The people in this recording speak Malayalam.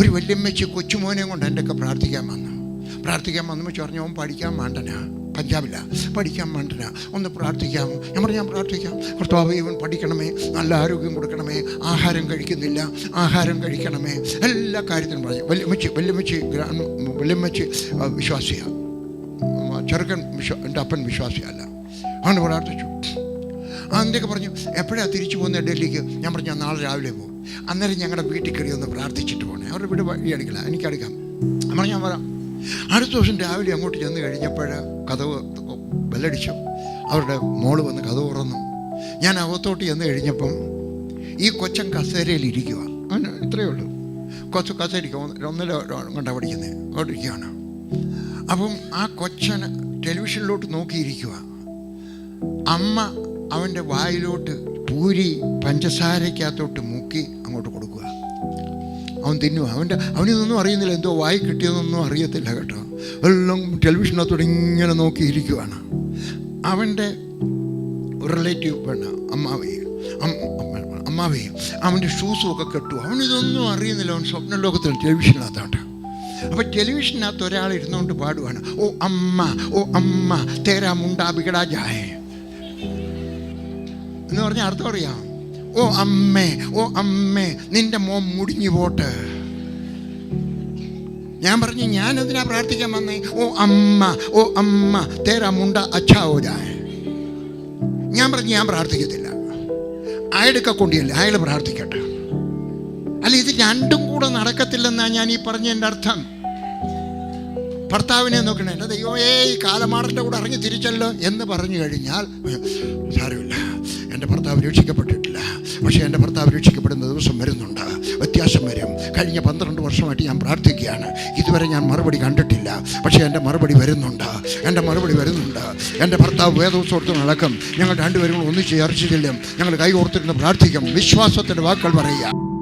ഒരു വല്യമ്മയ്ക്ക് കൊച്ചുമോനെയും കൊണ്ട് എന്റെ ഒക്കെ പ്രാർത്ഥിക്കാൻ വന്നു. പ്രാർത്ഥിക്കാൻ വന്നു പറഞ്ഞു അവൻ പഠിക്കാൻ മാണ്ടനാ പഞ്ചാബില്ല പഠിക്കാൻ വേണ്ടന ഒന്ന് പ്രാർത്ഥിക്കാം. ഞാൻ പറഞ്ഞു ഞാൻ പ്രാർത്ഥിക്കാം. കർത്താവ് ഇവൻ പഠിക്കണമേ നല്ല ആരോഗ്യം കൊടുക്കണമേ ആഹാരം കഴിക്കുന്നില്ല ആഹാരം കഴിക്കണമേ. എല്ലാ കാര്യത്തിനും പറഞ്ഞു. വല്യമ്മച്ചി വല്യമ്മച്ചി വല്യമ്മച്ച് വിശ്വാസിയാണ് ചെറുക്കൻ വിശ്വാ എന്റെ അപ്പൻ വിശ്വാസിയല്ല. അവൻ പ്രാർത്ഥിച്ചു. അതിന്റെയൊക്കെ പറഞ്ഞു എപ്പോഴാണ് തിരിച്ചു പോകുന്നത് ഡൽഹിക്ക്? ഞാൻ പറഞ്ഞു നാളെ രാവിലെ പോകും. അന്നേരം ഞങ്ങളുടെ വീട്ടിൽ കയറി ഒന്ന് പ്രാർത്ഥിച്ചിട്ട് പോകണേ അവരുടെ വീട് വഴി അടിക്കലാ എനിക്കടിക്കാം അമ്മ ഞാൻ പറയാം അടുത്ത ദിവസം രാവിലെ അങ്ങോട്ട് ചെന്ന് കഴിഞ്ഞപ്പോൾ കഥവ് ബെല്ലടിച്ചു. അവരുടെ മോൾ വന്ന് കഥവ് തുറന്നു. ഞാൻ അകത്തോട്ട് ചെന്ന് കഴിഞ്ഞപ്പം ഈ കൊച്ചൻ കസേരയിൽ ഇരിക്കുക അങ്ങനെ ഇത്രയേ ഉള്ളൂ. കൊച്ചു കസേരിക്ക ഒന്നിലോ കണ്ട പഠിക്കുന്നത് അവിടെ ഇരിക്കുകയാണ് അപ്പം ആ കൊച്ചൻ ടെലിവിഷനിലോട്ട് നോക്കിയിരിക്കുക അമ്മ അവന്റെ വായിലോട്ട് പൂരി പഞ്ചസാരയ്ക്കകത്തോട്ട് മുക്കി അങ്ങോട്ട് കൊടുക്കുക. അവൻ തിന്നുക. അവന്റെ അവനിതൊന്നും അറിയുന്നില്ല. എന്തോ വായി കിട്ടിയതൊന്നും അറിയത്തില്ല കേട്ടോ. എല്ലാം ടെലിവിഷനകത്തോടെ ഇങ്ങനെ നോക്കിയിരിക്കുവാണ്. അവന്റെ റിലേറ്റീവ് പെണ്ണ അമ്മാവി അമ്മാവി അവന്റെ ഷൂസും ഒക്കെ കെട്ടു അവനിതൊന്നും അറിയുന്നില്ല. അവൻ സ്വപ്ന ലോകത്തിൽ ടെലിവിഷനകത്തോട്ട്. അപ്പോൾ ടെലിവിഷനകത്ത് ഒരാൾ ഇരുന്നുകൊണ്ട് പാടുവാണ്. ഓ അമ്മ ഓ അമ്മ തേരാ മുണ്ടാ ബിഗടാ ജായേ. എന്ന് പറഞ്ഞ അർത്ഥം അറിയാം. ഓ അമ്മേ ഓ അമ്മേ നിന്റെ മോൻ മുടിഞ്ഞു പോട്ട്. ഞാൻ പറഞ്ഞു ഞാൻ എന്തിനാ പ്രാർത്ഥിക്കാൻ വന്നേ? ഓ അമ്മ ഓ അമ്മ തേരാ മുണ്ട അച്ഛാ ഓ ജായേ ഞാൻ പറഞ്ഞു ഞാൻ പ്രാർത്ഥിക്കത്തില്ല. അയാളൊക്കെ കൊണ്ടിയല്ലേ അയാൾ പ്രാർത്ഥിക്കട്ടെ. അല്ല ഇത് രണ്ടും കൂടെ നടക്കത്തില്ലെന്നാ ഞാൻ ഈ പറഞ്ഞതിന്റെ അർത്ഥം. ഭർത്താവിനെ നോക്കണേ എന്റെ ദൈവമേ ഈ കാലമാടന്റെ കൂടെ ഇറങ്ങി തിരിച്ചല്ലോ എന്ന് പറഞ്ഞു കഴിഞ്ഞാൽ സാരമില്ല. എന്റെ ഭർത്താവ് രക്ഷിക്കപ്പെട്ടിട്ടില്ല. പക്ഷേ എന്റെ ഭർത്താവ് രക്ഷിക്കപ്പെടുന്ന ദിവസം വരുന്നുണ്ട്. വ്യത്യാസം വരും. കഴിഞ്ഞ പന്ത്രണ്ട് വർഷമായിട്ട് ഞാൻ പ്രാർത്ഥിക്കുകയാണ്. ഇതുവരെ ഞാൻ മറുപടി കണ്ടിട്ടില്ല. പക്ഷേ എന്റെ മറുപടി വരുന്നുണ്ട്. എന്റെ മറുപടി വരുന്നുണ്ട്. എന്റെ ഭർത്താവ് വേദോത്സവത്തിന് നടക്കും ഞങ്ങൾ രണ്ടുപേരും ഒന്നിച്ച് ചർച്ച ചെല്ലും ഞങ്ങൾ കൈകോർത്തിരുന്ന് പ്രാർത്ഥിക്കും. വിശ്വാസത്തിന്റെ വാക്കുകൾ പറയുക.